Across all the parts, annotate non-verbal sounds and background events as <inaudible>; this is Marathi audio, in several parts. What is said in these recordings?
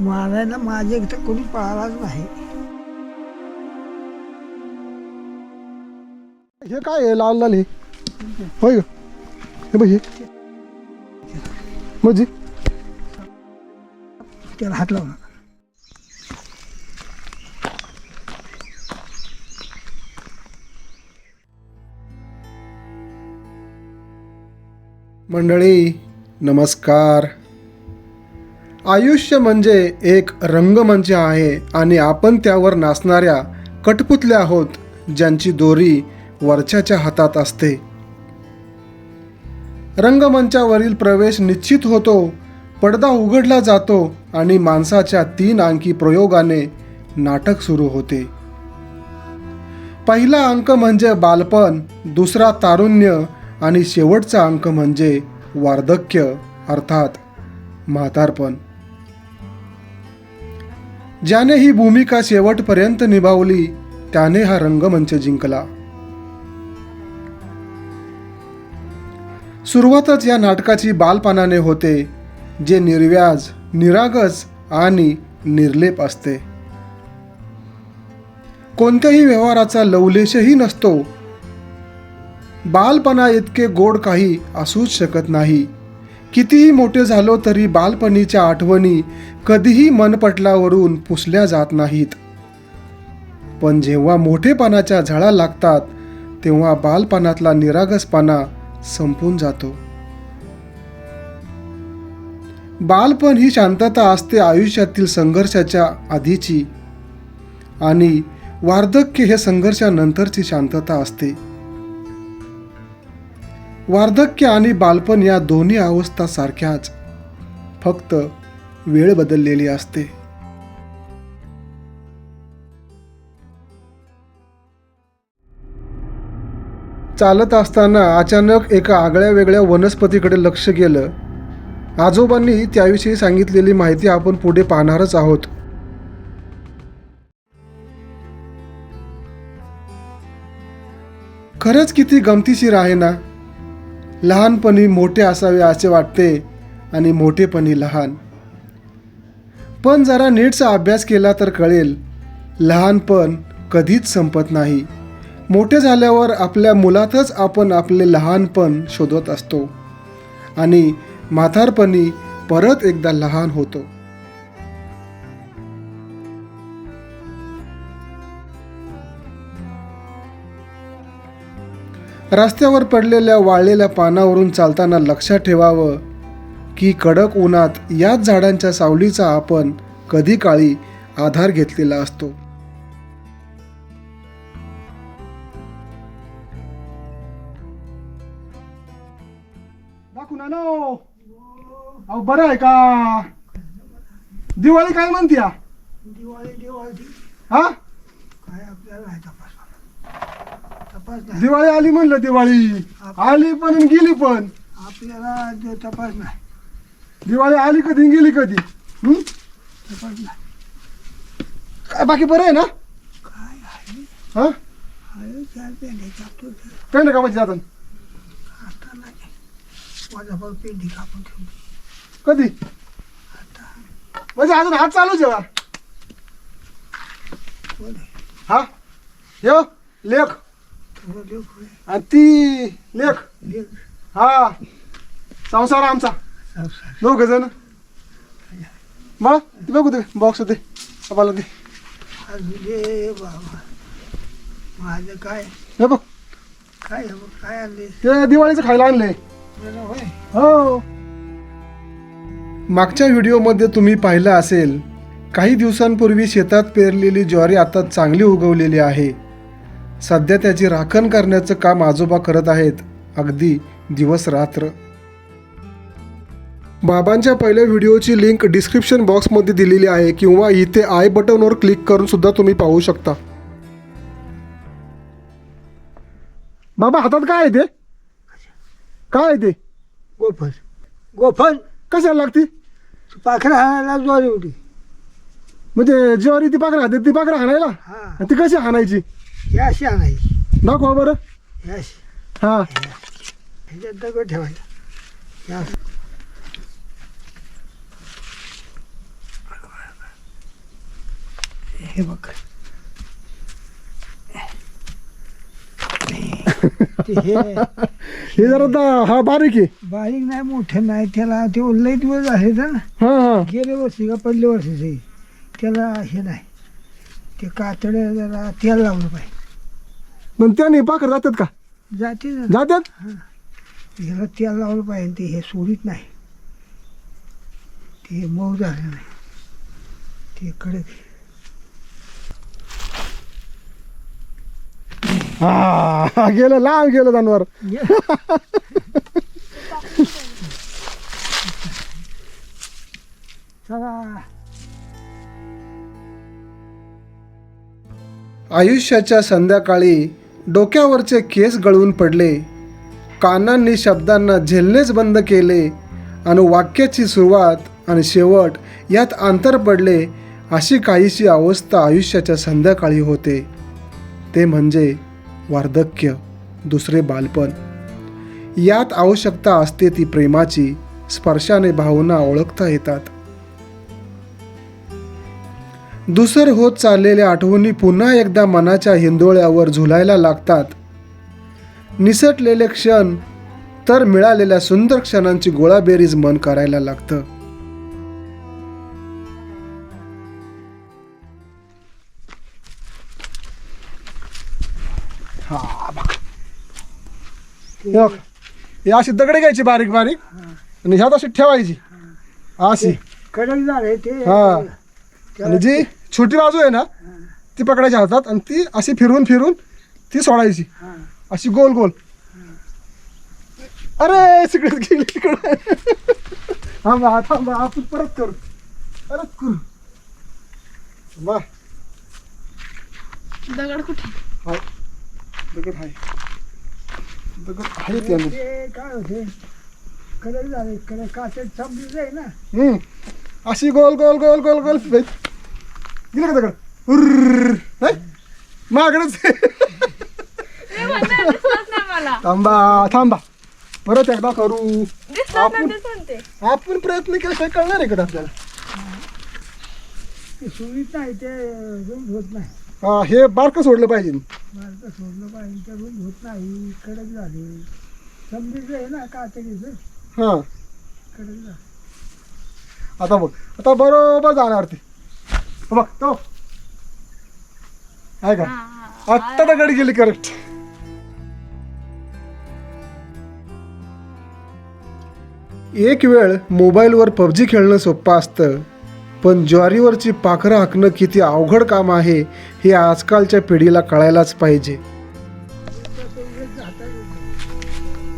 मारायला माझ्या इथं कोणी पळालाच नाही. हे काय आहे लाल लाल हे? होय हे बघ हे. म्हणजे त्याला हात लावला. मंडळी नमस्कार. आयुष्य म्हणजे एक रंगमंच आहे आणि आपण त्यावर नाचणाऱ्या कठपुतल्या आहोत ज्यांची दोरी वरच्याच्या हातात असते. रंगमंचावरील प्रवेश निश्चित होतो पडदा उघडला जातो आणि माणसाच्या तीन अंकी प्रयोगाने नाटक सुरू होते. पहिला अंक म्हणजे बालपण दुसरा तारुण्य आणि शेवटचा अंक म्हणजे वार्धक्य अर्थात म्हातारपण. ज्याने ही भूमिका शेवटपर्यंत निभावली त्याने हा रंगमंच जिंकला. सुरुवातच या नाटकाची बालपणाने होते जे निर्व्याज निरागस आणि निर्लेप असते. कोणत्याही व्यवहाराचा लवलेशही नसतो. बालपणा इतके गोड काही असूच शकत नाही. कितीही मोठे झालो तरी बालपणीच्या आठवणी कधीही मनपटलावरून पुसल्या जात नाहीत. पण जेव्हा मोठेपणाच्या झळा लागतात तेव्हा बालपणातला निरागसपणा संपून जातो. बालपण ही शांतता असते आयुष्यातील संघर्षाच्या आधीची आणि वार्धक्य हे संघर्षानंतरची शांतता असते. वार्धक्य आणि बालपण या दोन्ही अवस्था सारख्याच फक्त वेळ बदललेली असते. चालत असताना अचानक एका आगळ्या वेगळ्या वनस्पतीकडे लक्ष गेलं. आजोबांनी त्याविषयी सांगितलेली माहिती आपण पुढे पाहणारच आहोत. खरंच किती गमतीशीर आहे ना? लहानपणी मोठे असावे असे वाटते आणि मोठेपणी लहान. पण जरा नीटचा अभ्यास केला तर कळेल लहानपण कधीच संपत नाही. मोठे झाल्यावर आपल्या मुलातच आपण आपले लहानपण शोधत असतो आणि म्हातारपणी परत एकदा लहान होतो. रस्त्यावर पडलेल्या वाळलेल्या पानावरून चालताना लक्षात ठेवावं की कडक उन्हात याच झाडांच्या सावलीचा आपण कधी काळी आधार घेतलेला असतो. अहो बरं आहे का? दिवाळी काय म्हणते हा? दिवाळी दिवाळी. हा? काय आपल्याला तपास तपास नाही. दिवाळी आली म्हणलं दिवाळी. आली पण आणि गेली पण. आपल्याला ते तपास नाही. दिवाळी आली कधी आणि गेली कधी? हं? तपास नाही. काय बाकी बरं आहे ना? काय आहे? हा? आहे चार पेंढे कापतो ते. पेंड कामाची जातात आता नाही. माझा भाऊ पेंढी कापून ठेवली. कधी? म्हणजे अजून हात. कोण आहे? हा? यो लेख. लेक होय. आणि ती लेख. हा. संसार आमचा. संसार. दोघ जण. मग ते बघू दे बॉक्स दे आम्हाला दे. अरे बाबा माझं काय हे बघ. काय बघ, काय आणले ते दिवाळीचं खायला आणलंय. होय हो. मागच्या व्हिडिओमध्ये तुम्ही पाहिलं असेल काही दिवसांपूर्वी शेतात पेरलेली ज्वारी आता चांगली उगवलेली आहे. सध्या त्याची राखण करण्याचं काम आजोबा करत आहेत. अगदी दिवस रात्र. बाबांच्या पहिल्या व्हिडिओची लिंक डिस्क्रिप्शन बॉक्समध्ये दिलेली आहे किंवा इथे आय बटनवर क्लिक करून सुद्धा तुम्ही पाहू शकता. बाबा हातात काय आहे ते? काय आहे ते? गोफन गोफन कशाला लागती? पाखरा हाणायला ज्वारी उडी म्हणजे ज्वारी ती हाते ती पाकरा हाणायला? आणि ती कशी हाणायची? ही अशी आणायची. दाखवा बरं. ही अशी. हा. ह्याच्यात दगड ठेवायचा. ही असं. हे बघ. ते हे. <laughs> हे जरा दा- हा बारीक आहे. बारीक नाही मोठं नाही. त्याला ते लई दिवस झाले तर ना. हा हा. गेले वर्षी का पडले वर्षीचे त्याला हे नाही. ते कातड जरा तेल लावलं पाहिजे. पण त्याने पाखर जातात का? जाते ना. जातात? ह्याला तेल लावलं पाहिजे ते हे सोडित नाही. ते मऊ झालं नाही. ते कडक. हा गेलं लांब गेलं जनावर. <laughs> चला. आयुष्याच्या संध्याकाळी डोक्यावरचे केस गळून पडले. कानांनी शब्दांना झेलणेच बंद केले आणि वाक्याची सुरुवात आणि शेवट यात अंतर पडले अशी काहीशी अवस्था आयुष्याच्या संध्याकाळी होते. ते म्हणजे वार्धक्य दुसरे बालपण. यात आवश्यकता असते ती प्रेमाची स्पर्शाने भावना ओळखता येतात. दुसर होत चाललेल्या आठवणी पुन्हा एकदा मनाच्या हिंदोळ्यावर झुलायला लागतात. निसटलेले क्षण तर मिळालेल्या सुंदर क्षणांची गोळाबेरीज मन करायला लागतं. हे अशी दगड घ्यायची बारीक बारीक. आणि ह्यात अशी ठेवायची. अशी. झाले ते. हा. त्याला आणि जी छोटी बाजू आहे ना ती पकडायची हातात आणि ती अशी फिरवून फिरून ती सोडायची. हा. अशी गोल गोल. अरे तिकडे गेली तिकडे थांबा थांबा आपण परत करू. परत करू. वा. दगड कुठे? हाय. दगड हाय. दगड आहे ते काय होते कडक झाले कडक काचेत संपली जाई ना. हम्म. अशी गोल गोल गोल गोल गोल. गेलं का दगड? मागडच मला. थांबा थांबा. परत एकदा करू. आपण- तेच म्हणते आपण प्रयत्न केल्याशिवाय कळणार आहे का आपल्याला? ते नाही ते रुंद होत नाही. हा हे बारकं सोडलं पाहिजे. मार्ग सोडलं पाहिजे ते रुंद होत नाही. कडक झाले. समजीचं आहे ना कातडीचं हा. कडक झालं. आता बघ. आता बरोबर जाणार ती. बघ तो. आहे का. आत्ता दगड गेली करेक्ट एक वेळ मोबाईलवर पबजी खेळणं सोपं असतं पण ज्वारीवरची पाखरं हाकणं किती अवघड काम आहे हे आजकालच्या पिढीला कळायलाच पाहिजे.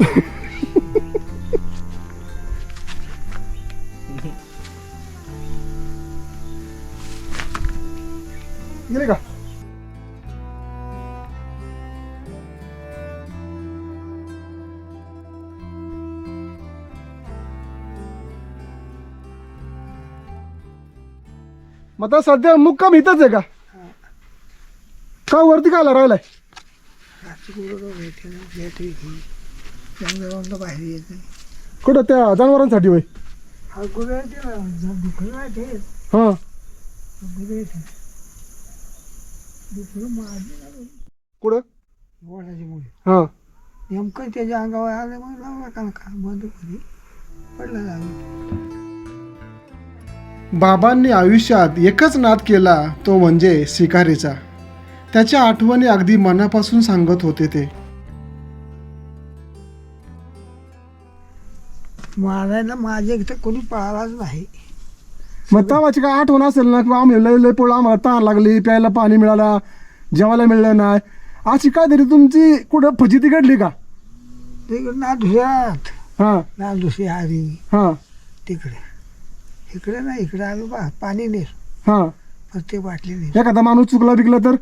<laughs> <laughs> गेले का? मग आता सध्या मुक्काम इथंच आहे का? का वरती काय राहिलाय? बाहेर येते कुठं त्या जनावरांसाठी होय? हा गुरु हा. माझी कुठं? वडाची मुळे हा. नेमकं त्याच्या अंगावर आलं मग लावला कणका बंद करी पडला जागी बाबांनी आयुष्यात एकच नाद केला तो म्हणजे शिकारीचा. त्याच्या आठवणी अगदी मनापासून सांगत होते ते. मारायला माझ्या इथं कोणी पळालाच नाही. मग तवाची काय आठवण असेल ना किंवा आम्ही लय लय पडलो आम्हाला ताण लागली प्यायला पाणी मिळाला जेवायला मिळलं नाही. अशी काहीतरी तुमची कुठं फजिती घडली का? तिकडे ना दुसऱ्यात हा. ना दुसरी हारी हा. तिकडे. इकडे ना इकडे आलो बा पाणी नेस हा. प्रत्येक बाटली नेस एखादा माणूस चुकला बिकला तर?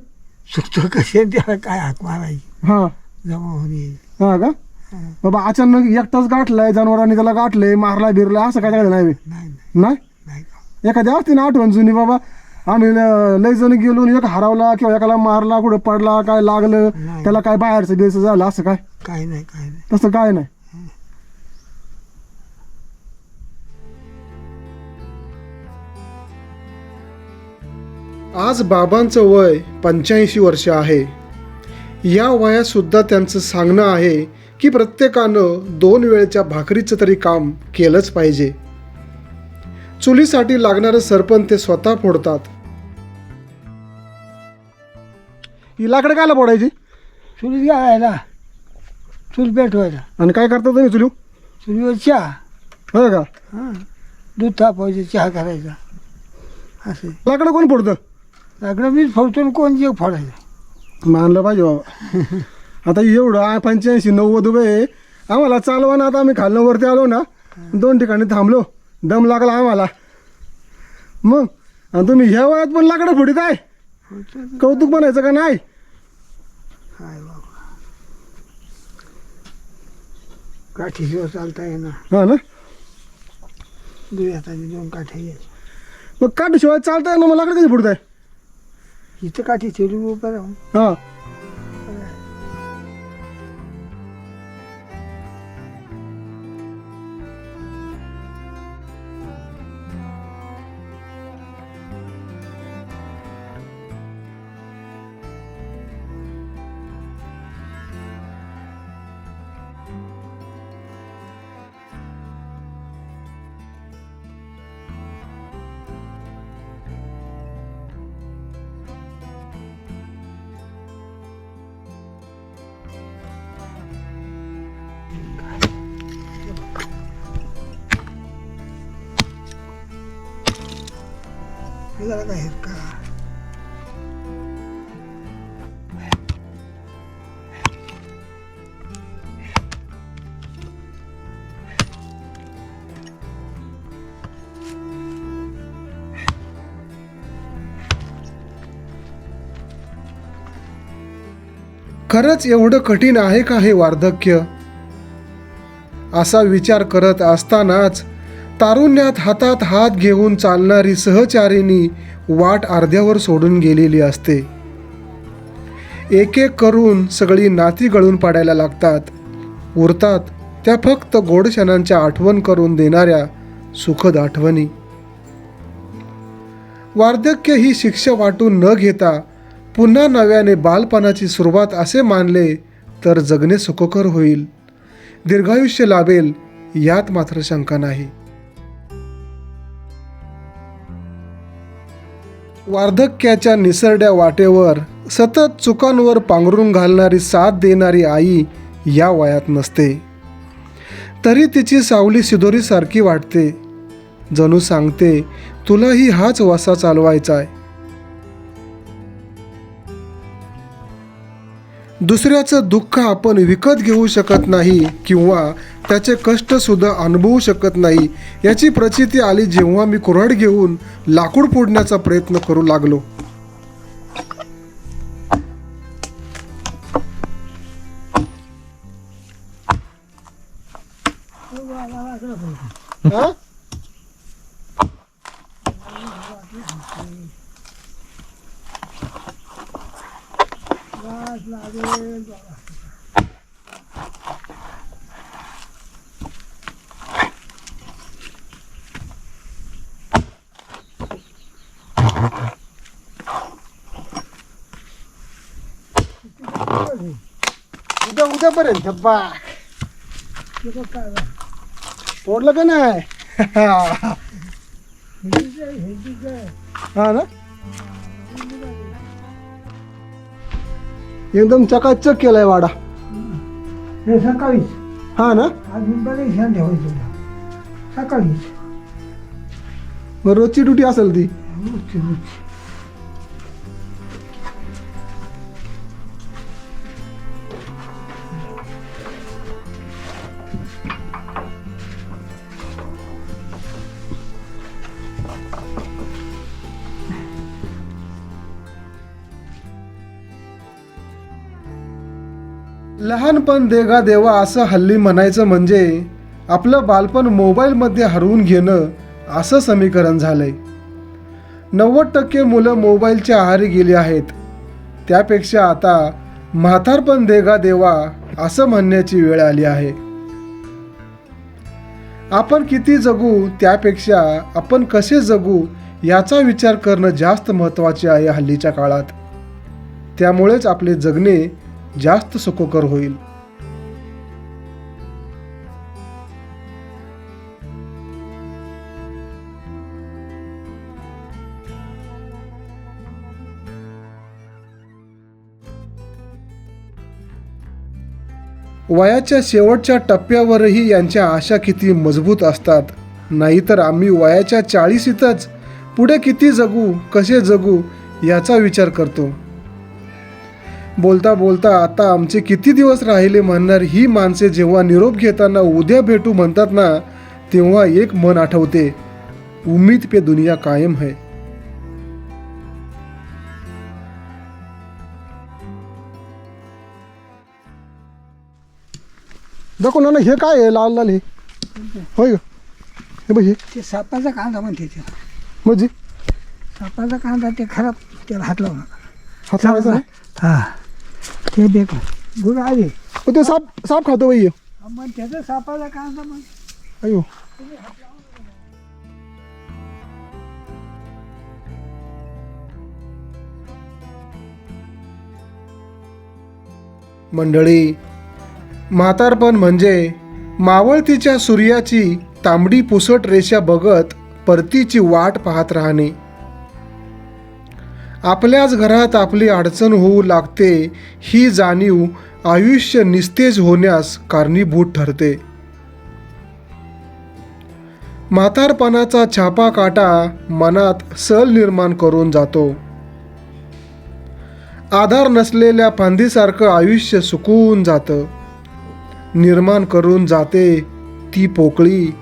सुटतो कसे त्याला काय हाक मारायची? हा. जमा होणे हा का? हा. बाबा अचानक एकटाच गाठलाय जनावरांनी त्याला गाठलंय मारला बिरला असं काय झालं नाही. नाही. नाही? एखाद्या असते ना आठवण जुनी बाबा आम्ही ल- लय जण गेलो आणि एक हरवला किंवा एकाला मारला कुठं पडला काय लागलं नाही. त्याला काय बाहेरचं बेस झालं असं काय? काही नाही काही नाही. तसं काय नाही. आज बाबांचं वय पंच्याऐंशी वर्ष आहे. या वयात सुद्धा त्यांचं सांगणं आहे की प्रत्येकानं दोन वेळच्या भाकरीचं तरी काम केलंच पाहिजे. चुलीसाठी लागणारं सरपण ते स्वतः फोडतात. ही लाकडं कायला फोडायची? चुलीत घालायला चूल पेटवायला आणि काय करता तुम्ही चुली चुलीवर चहा. हो का? हां. दूध तापवायचं चहा करायचा. असं. लाकडं कोण फोडतं? लागलं मीच फोडतो आणि कोण जे फोडायचं. मानलं पाहिजे बाबा. <laughs> आता एवढं आ- पंच्याऐंशी नव्वद उभे आम्हाला चालवा ना आता आम्ही खालनं वरती आलो ना दोन ठिकाणी थांबलो. दम लागला आम्हाला. मग आणि तुम्ही ह्या वयात पण लाकडं फोडीत आहे? कौतुक म्हणायचं का नाही? काय बाबा. काठीशिवाय चालता येणार हा ना? दुई हाताने दोन काठ्या घ्यायच्या मग काठीशिवाय चालताय ना मग लाकडं कधी फोडताय? इथं काठी ठेवली उभं राहून. हा. हे आहेत का? खरंच एवढं कठीण आहे का हे वार्धक्य? असा विचार करत असतानाच तारुण्यात हातात हात घेऊन चालणारी सहचारिणी वाट अर्ध्यावर सोडून गेलेली असते. एक एक करून सगळी नाती गळून पाडायला लागतात. उरतात त्या फक्त गोड क्षणांच्या आठवण करून देणाऱ्या सुखद आठवणी. वार्धक्य ही शिक्षा वाटून न घेता पुन्हा नव्याने बालपणाची सुरुवात असे मानले तर जगणे सुखकर होईल. दीर्घायुष्य लाभेल यात मात्र शंका नाही. वार्धक्याच्या निसरड्या वाटेवर सतत चुकांवर पांघरून घालणारी साथ देणारी आई या वयात नसते. तरी तिची सावली सिदोरीसारखी वाटते. जणू सांगते तुलाही हाच वसा चालवायचा आहे दुसऱ्याचं दुःख आपण विकत घेऊ शकत नाही किंवा त्याचे कष्टसुद्धा अनुभवू शकत नाही याची प्रचिती आली जेव्हा मी कुऱ्हाड घेऊन लाकूड फोडण्याचा प्रयत्न करू लागलो. उद्या उद्यापर्यंत बा. फोडलं का नाही? <laughs> हा ना? एकदम चकाचक केलाय वाडा. हे सकाळीच? हा ना? अजून बरेच ठेवायचं सकाळीच. मग रोजची ड्युटी असेल ती. रोजची रोजची लहानपण देगा देवा असं हल्ली म्हणायचं म्हणजे आपलं बालपण मोबाईलमध्ये हरवून घेणं असं समीकरण झालंय. नव्वद टक्के मुलं मोबाईलच्या आहारी गेली आहेत. त्यापेक्षा आता म्हातारपण देगा देवा असं म्हणण्याची वेळ आली आहे. आपण किती जगू त्यापेक्षा आपण कसे जगू याचा विचार करणं जास्त महत्त्वाचे आहे हल्लीच्या काळात. त्यामुळेच आपले जगणे जास्त सुखकर होईल. वयाच्या शेवटच्या टप्प्यावरही यांच्या आशा किती मजबूत असतात. नाहीतर आम्ही वयाच्या चाळीसीतच पुढे किती जगू कसे जगू याचा विचार करतो. बोलता बोलता आता आमचे किती दिवस राहिले म्हणणार ही माणसे जेव्हा निरोप घेताना उद्या भेटू म्हणतात ना तेव्हा एक मन आठवते. उम्मीद पे दुनिया कायम है. दाखव ना हे काय आहे? लाल लाल हे. होय हे बघ हे. ते सापाचा कांदा म्हणते ते. म्हणजे? सापाचा कांदा ते खराब त्याला हात लावू नका. हात लावायचा? नाही? हा. ते बेकार. गुरु आले पण ते साप साप खातो बाई. हे. मग त्याचा सापाचा कांदा मग? अयो. मंडळी म्हातारपण म्हणजे मावळतीच्या सूर्याची तांबडी पुसट रेषा बघत परतीची वाट पाहत राहणे. आपल्याच घरात आपली अडचण होऊ लागते ही जाणीव आयुष्य निस्तेज होण्यास कारणीभूत ठरते. म्हातारपणाचा छापा काटा मनात सल निर्माण करून जातो. आधार नसलेल्या फांदीसारखं आयुष्य सुकून जातं. निर्माण करून जाते ती पोकळी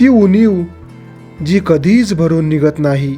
ती उणीव जी कधीच भरून निघत नाही.